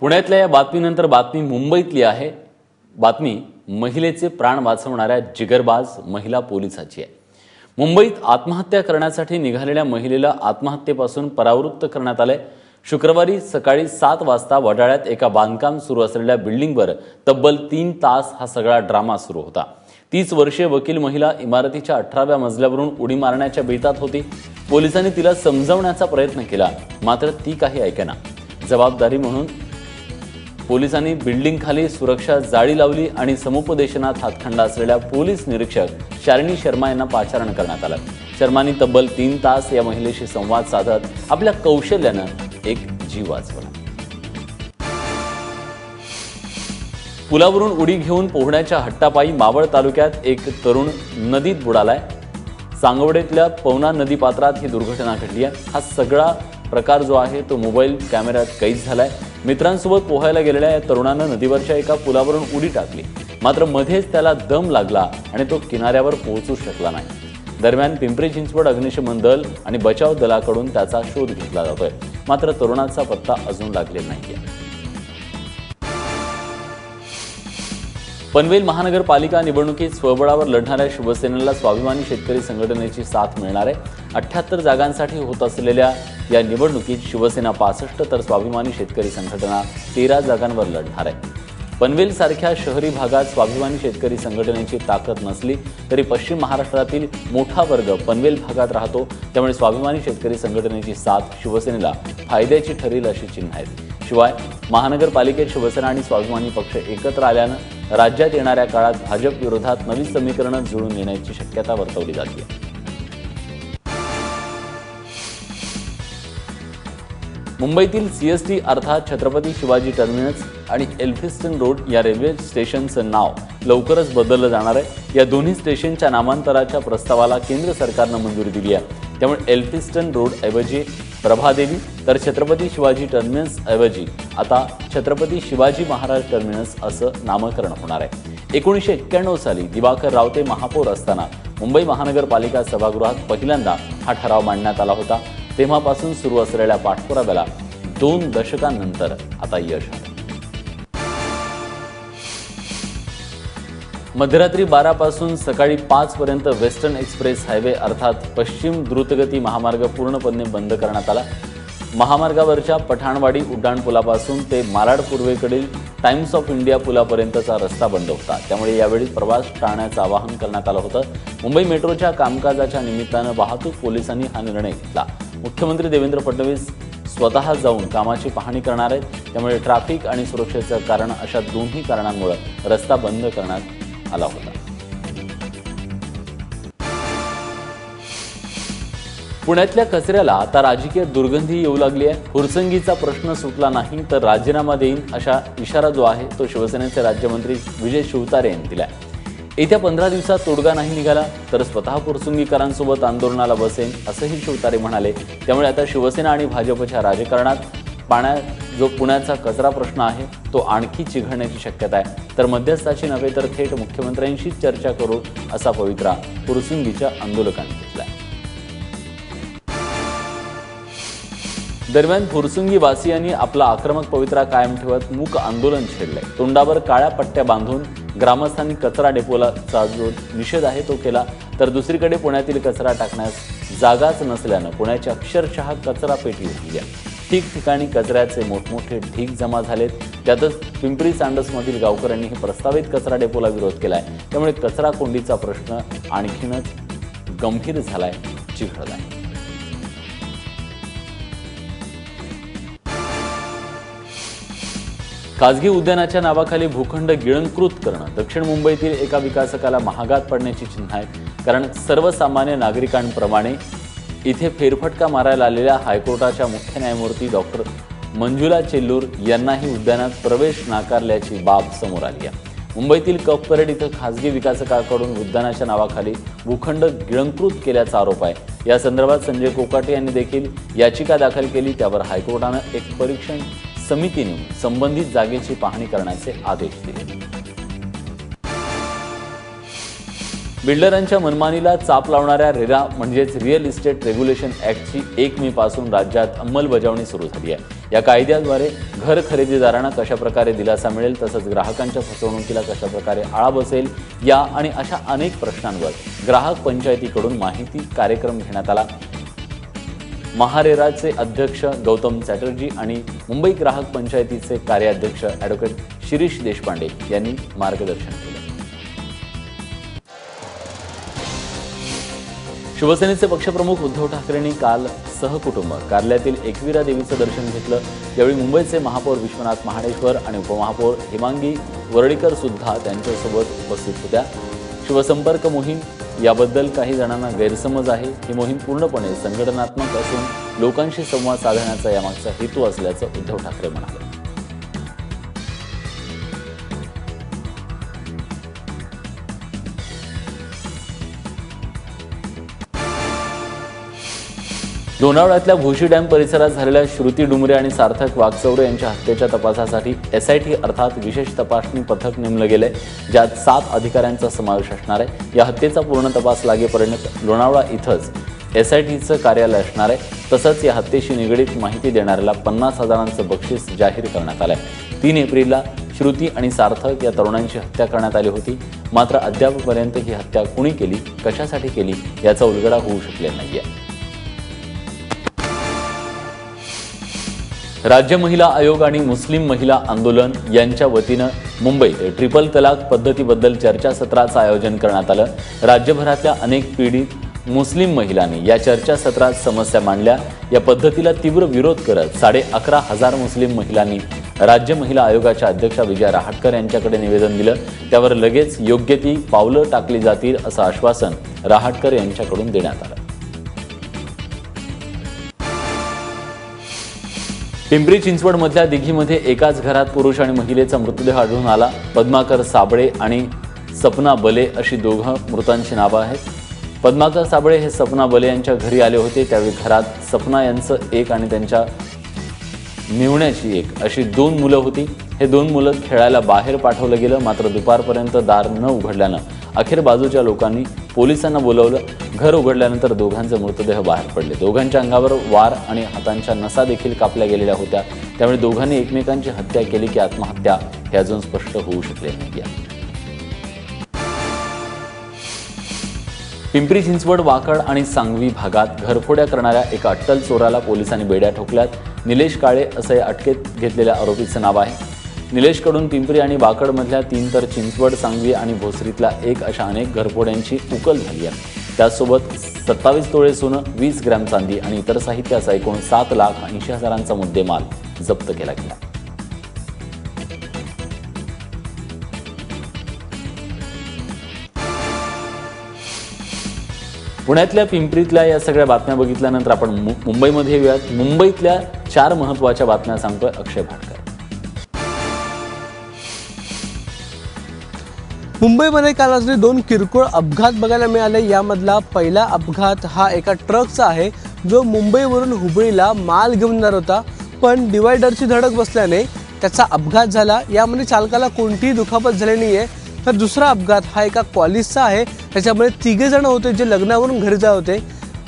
पुण्यातल्या या बातमीनंतर बातमी मुंबईतली आहे. बातमी महिलेचे प्राण वाचवणाऱ्या जिगरबाज महिला पोलिसाची आहे. मुंबईत आत्महत्या करण्यासाठी निघालेल्या महिलेला आत्महत्येपासून परावृत्त करण्यात आलंय. शुक्रवारी सकाळी सात वाजता वडाळ्यात एका बांधकाम सुरू असलेल्या बिल्डिंगवर तब्बल तीन तास हा सगळा ड्रामा सुरू होता. तीस वर्षीय वकील महिला इमारतीच्या अठराव्या मजल्यावरून उडी मारण्याच्या बेतात होती. पोलिसांनी तिला समजवण्याचा प्रयत्न केला मात्र ती काही ऐकेना. जबाबदारी म्हणून पोलिसांनी बिल्डिंगखाली सुरक्षा जाळी लावली आणि समुपदेशनात हातखंडा असलेल्या पोलीस निरीक्षक शालिनी शर्मा यांना पाचारण करण्यात आलं. शर्मानी तब्बल तीन तास या महिलेशी संवाद साधत आपल्या कौशल्यानं एक जीव वाचवला. पुलावरून उडी घेऊन पोहण्याच्या हट्टापायी मावळ तालुक्यात एक तरुण नदीत बुडालाय. सांगवडेतल्या पवना नदी पात्रात ही दुर्घटना घडली आहे. हा सगळा प्रकार जो आहे तो मोबाईल कॅमेऱ्यात कैद झालाय. मित्रांसोबत पोहायला गेलेल्या या तरुणानं नदीवरच्या एका पुलावरून उडी टाकली. मात्र मध्येच त्याला दम लागला आणि तो किनाऱ्यावर पोहोचू शकला नाही. दरम्यान पिंपरी चिंचवड अग्निशमन दल आणि बचाव दलाकडून त्याचा शोध घेतला जातोय. मात्र तरुणाचा पत्ता अजून लागलेला नाहीये. पनवेल महानगरपालिका निवडणुकीत स्वबळावर लढणाऱ्या शिवसेनेला स्वाभिमानी शेतकरी संघटनेची साथ मिळणार आहे. अठ्याहत्तर जागांसाठी होत असलेल्या या निवडणुकीत शिवसेना पासष्ट तर स्वाभिमानी शेतकरी संघटना तेरा जागांवर लढणार आहे. पनवेलसारख्या शहरी भागात स्वाभिमानी शेतकरी संघटनेची ताकद नसली तरी पश्चिम महाराष्ट्रातील मोठा वर्ग पनवेल भागात राहतो. त्यामुळे स्वाभिमानी शेतकरी संघटनेची साथ शिवसेनेला फायद्याची ठरेल अशी चिन्ह आहेत. शिवाय महानगरपालिकेत शिवसेना आणि स्वाभिमानी पक्ष एकत्र आल्यानं राज्यात येणाऱ्या काळात भाजप विरोधात नवी समीकरणं जुळून येण्याची शक्यता वर्तवली जाते मुंबईतील सीएसटी अर्थात छत्रपती शिवाजी टर्मिनस आणि एल्फिस्टन रोड या रेल्वे स्टेशनचं नाव लवकरच बदललं जाणार आहे. या दोन्ही स्टेशनच्या नामांतराच्या प्रस्तावाला केंद्र सरकारनं मंजुरी दिली आहे. त्यामुळे एल्फिस्टन रोड ऐवजी प्रभादेवी तर छत्रपती शिवाजी टर्मिनस ऐवजी आता छत्रपती शिवाजी महाराज टर्मिनस असं नामकरण होणार आहे. एकोणीसशे एक्क्याण्णव साली दिवाकर रावते महापौर असताना मुंबई महानगरपालिका सभागृहात पहिल्यांदा हा ठराव मांडण्यात आला होता. तेव्हापासून सुरू असलेल्या पाठपुराव्याला दोन दशकांनंतर आता यश आलं. मध्यरात्री बारापासून सकाळी पाचपर्यंत वेस्टर्न एक्सप्रेस हायवे अर्थात पश्चिम द्रुतगती महामार्ग पूर्णपणे बंद करण्यात आला. महामार्गावरच्या पठाणवाडी उड्डाणपुलापासून ते मालाड पूर्वेकडील टाइम्स ऑफ इंडिया पुलापर्यंतचा रस्ता बंद होता. त्यामुळे यावेळी प्रवास टाळण्याचं आवाहन करण्यात आलं होतं. मुंबई मेट्रोच्या कामकाजाच्या निमित्तानं वाहतूक पोलिसांनी हा निर्णय घेतला. मुख्यमंत्री देवेंद्र फडणवीस स्वतः जाऊन कामाची पाहणी करणार आहेत. त्यामुळे ट्रॅफिक आणि सुरक्षेचं कारण अशा दोन्ही कारणांमुळे रस्ता बंद करण्यात आला होता. पुण्यातल्या कचऱ्याला आता राजकीय दुर्गंधी येऊ लागली आहे. फुरसंगीचा प्रश्न सुटला नाही तर राजीनामा देईन अशा इशारा जो आहे तो शिवसेनेचे राज्यमंत्री विजय शिवतारे यांनी दिला येत्या पंधरा दिवसात तोडगा नाही निघाला तर स्वतः फुरसुंगीकरांसोबत आंदोलनाला बसेन असंही शिवतारे म्हणाले. त्यामुळे आता शिवसेना आणि भाजपच्या राजकारणात पाण्यात जो पुण्याचा कचरा प्रश्न आहे तो आणखी चिघळण्याची शक्यता आहे. तर मध्यस्थाची नव्हे तर थेट मुख्यमंत्र्यांशीच चर्चा करू असा पवित्रा फुरसुंगीच्या आंदोलकांनी घेतला दरम्यान फुरसुंगी वासियांनी आपला आक्रमक पवित्रा कायम ठेवत मूक आंदोलन छेडलंय. तोंडावर काळ्या पट्ट्या बांधून ग्रामस्थांनी कचरा डेपोलाचा जो निषेध आहे तो केला तर दुसरीकडे पुण्यातील कचरा टाकण्यास जागाच नसल्यानं पुण्याची अक्षरशः कचरा पेटी उठली आहे. ठिकठिकाणी कचऱ्याचे मोठमोठे ढीक जमा झालेत. त्यातच पिंपरी सांडसमधील गावकऱ्यांनी हे प्रस्तावित कचरा डेपोला विरोध केला आहे त्यामुळे कचरा कोंडीचा प्रश्न आणखीनच गंभीर झालाय चिघळलाय. खाजगी उद्यानाच्या नावाखाली भूखंड गिळंकृत करणं दक्षिण मुंबईतील एका विकासकाला महागात पडण्याची चिन्ह आहेत. कारण सर्वसामान्य नागरिकांप्रमाणे इथे फेरफटका मारायला आलेल्या हायकोर्टाच्या मुख्य न्यायमूर्ती डॉक्टर मंजुला चेल्लूर यांनाही उद्यानात प्रवेश नाकारल्याची बाब समोर आली आहे. मुंबईतील कप परेड इथं खासगी विकासकाकडून उद्यानाच्या नावाखाली भूखंड गिळंकृत केल्याचा आरोप आहे. या संदर्भात संजय कोकाटे यांनी देखील याचिका दाखल केली. त्यावर हायकोर्टानं एक परीक्षण समितीने संबंधित जागेची पाहणी करण्याचे आदेश दिले. बिल्डरांच्या मनमानीला चाप लावणाऱ्या रेरा म्हणजेच रिअल इस्टेट रेग्युलेशन ॲक्टची एक मे पासून राज्यात अंमलबजावणी सुरू झाली आहे. या कायद्याद्वारे घर खरेदीदारांना कशाप्रकारे दिलासा मिळेल तसंच ग्राहकांच्या फसवणुकीला कशाप्रकारे आळा बसेल या आणि अशा अनेक प्रश्नांवर ग्राहक पंचायतीकडून माहिती कार्यक्रम घेण्यात आला. महारेराचे अध्यक्ष गौतम चॅटर्जी आणि मुंबई ग्राहक पंचायतीचे कार्याध्यक्ष ॲडव्होकेट शिरीष देशपांडे यांनी मार्गदर्शन केलं. शिवसेनेचे पक्षप्रमुख उद्धव ठाकरेंनी काल सहकुटुंब कार्ल्यातील एकविरा देवीचं दर्शन घेतलं. यावेळी मुंबईचे महापौर विश्वनाथ महाडेश्वर आणि उपमहापौर हिमांगी वर्डीकर सुद्धा त्यांच्यासोबत उपस्थित होत्या. शिवसंपर्क मोहीम याबद्दल काही जणांना गैरसमज आहे. ही मोहीम पूर्णपणे संघटनात्मक असून लोकांशी संवाद साधण्याचा यामागचा हेतू असल्याचं उद्धव ठाकरे म्हणाले. लोणावळ्यातल्या भोशी डॅम परिसरात झालेल्या श्रुती डुमरे आणि सार्थक वागचौरे यांच्या हत्येच्या तपासासाठी एसआयटी अर्थात विशेष तपासणी पथक नेमलं गेलंय ज्यात सात अधिकाऱ्यांचा समावेश असणार आहे. या हत्येचा पूर्ण तपास लागेपर्यंत लोणावळा इथंच एसआयटीचं कार्यालय असणार आहे. तसंच या हत्येशी निगडीत माहिती देणाऱ्याला पन्नास हजारांचं बक्षीस जाहीर करण्यात आलंय. तीन एप्रिलला श्रुती आणि सार्थक या तरुणांची हत्या करण्यात आली होती. मात्र अद्यापपर्यंत ही हत्या कुणी केली कशासाठी केली याचा उलगडा होऊ शकलेला आहे राज्य महिला आयोग आणि मुस्लिम महिला आंदोलन यांच्या वतीनं मुंबईत ट्रिपल तलाक पद्धतीबद्दल चर्चासत्राचं आयोजन करण्यात आलं. राज्यभरातल्या अनेक पीडित मुस्लिम महिलांनी या चर्चासत्रात समस्या मांडल्या. या पद्धतीला तीव्र विरोध करत साडे अकरा हजार मुस्लिम महिलांनी राज्य महिला आयोगाच्या अध्यक्षा विजया रहाटकर यांच्याकडे निवेदन दिलं. त्यावर लगेच योग्य ती पावलं टाकली जातील असं आश्वासन रहाटकर यांच्याकडून देण्यात आलं. पिंपरी चिंचवडमधल्या दिघीमध्ये एकाच घरात पुरुष आणि महिलेचा मृतदेह आढळून आला. पद्माकर साबळे आणि सपना बले अशी दोघं मृतांची नावं आहेत. पद्माकर साबळे हे सपना बले यांच्या घरी आले होते. त्यावेळी घरात सपना यांचं एक आणि त्यांच्या निवण्याची एक अशी दोन मुलं होती. हे दोन मुलं खेळायला बाहेर पाठवलं गेलं. मात्र दुपारपर्यंत दार न उघडल्यानं अखेर बाजूच्या लोकांनी पोलिसांना बोलवलं घर उघडल्यानंतर दोघांचे मृतदेह बाहेर पडले. दोघांच्या अंगावर वार आणि हातांच्या नसा देखील कापल्या गेलेल्या होत्या. त्यामुळे दोघांनी एकमेकांची हत्या केली की आत्महत्या हे अजून स्पष्ट होऊ शकले नाही पिंपरी चिंचवड वाकड आणि सांगवी भागात घरफोड्या करणाऱ्या एका अट्टल चोराला पोलिसांनी बेड्या ठोकल्यात. निलेश काळे असं अटकेत घेतलेल्या आरोपीचं नाव आहे. निलेशकडून पिंपरी आणि बाकडमधल्या तीन तर चिंचवड सांगवी आणि भोसरीतल्या एक अशा अनेक घरफोड्यांची उकल झाली आहे. त्यासोबत सत्तावीस तोळे सोनं वीस ग्रॅम चांदी आणि इतर साहित्याचा एकूण सात लाख ऐंशी हजारांचा मुद्देमाल जप्त केला गेला. पुण्यातल्या पिंपरीतल्या या सगळ्या बातम्या बघितल्यानंतर आपण मुंबईमध्ये येऊयात. मुंबईतल्या चार महत्त्वाच्या बातम्या सांगतोय अक्षय भाट. मुंबईमध्ये काल रात्री दोन किरकोळ अपघात बघायला मिळाले. यामधला पहिला अपघात हा एका ट्रकचा आहे जो मुंबईवरून हुबळीला माल घेऊन जाणार होता. पण डिवायडरची धडक बसल्याने त्याचा अपघात झाला. यामध्ये चालकाला कोणतीही दुखापत झाली नाही आहे तर दुसरा अपघात हा एका कॉलेजचा आहे. त्याच्यामध्ये तिघे जण होते जे लग्नावरून घरी जात होते.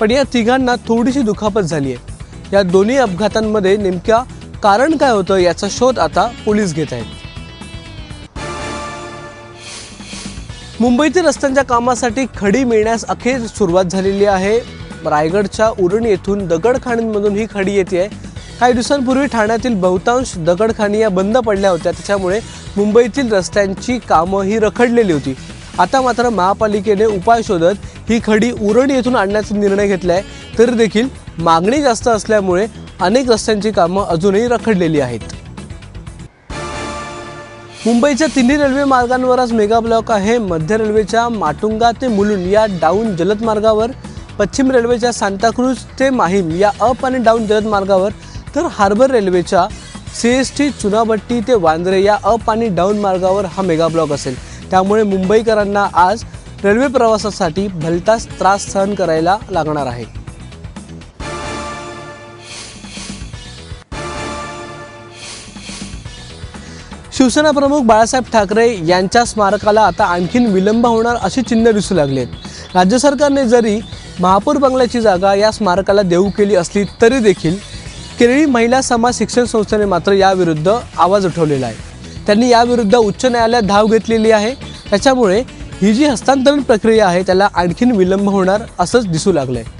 पण या तिघांना थोडीशी दुखापत झाली आहे या दोन्ही अपघातांमध्ये नेमक्या कारण काय होतं याचा शोध आता पोलीस घेत आहेत. मुंबईतील रस्त्यांच्या कामासाठी खडी मिळण्यास अखेर सुरुवात झालेली आहे. रायगडच्या उरण येथून दगडखाणींमधून ही खडी येते आहे काही दिवसांपूर्वी ठाण्यातील बहुतांश दगडखाणी या बंद पडल्या होत्या. त्याच्यामुळे मुंबईतील रस्त्यांची कामं ही रखडलेली होती. आता मात्र महापालिकेने उपाय शोधत ही खडी उरण येथून आणण्याचा निर्णय घेतला आहे तर देखील मागणी जास्त असल्यामुळे अनेक रस्त्यांची कामं अजूनही रखडलेली आहेत. मुंबईच्या तिन्ही रेल्वे मार्गांवर आज मेगा ब्लॉक आहे. मध्य रेल्वेच्या माटुंगा ते मुलुंड या डाऊन जलद मार्गावर पश्चिम रेल्वेच्या सांताक्रूज ते माहीम या अप आणि डाऊन जलद मार्गावर तर हार्बर रेल्वेच्या सी एस टी चुनाभट्टी ते वांद्रे या अप आणि डाऊन मार्गावर हा मेगा ब्लॉक असेल. त्यामुळे मुंबईकरांना आज रेल्वे प्रवासासाठी भलताच त्रास सहन करायला लागणार आहे. शिवसेना प्रमुख बाळासाहेब ठाकरे यांच्या स्मारकाला आता आणखीन विलंब होणार अशी चिन्ह दिसू लागलेत राज्य सरकारने जरी महापौर बंगल्याची जागा या स्मारकाला देऊ केली असली तरी देखील केरळी महिला समाज शिक्षण संस्थेने मात्र याविरुद्ध आवाज उठवलेला आहे. त्यांनी याविरुद्ध उच्च न्यायालयात धाव घेतलेली आहे. त्याच्यामुळे ही जी हस्तांतरण प्रक्रिया आहे त्याला आणखीन विलंब होणार असंच दिसू लागलं आहे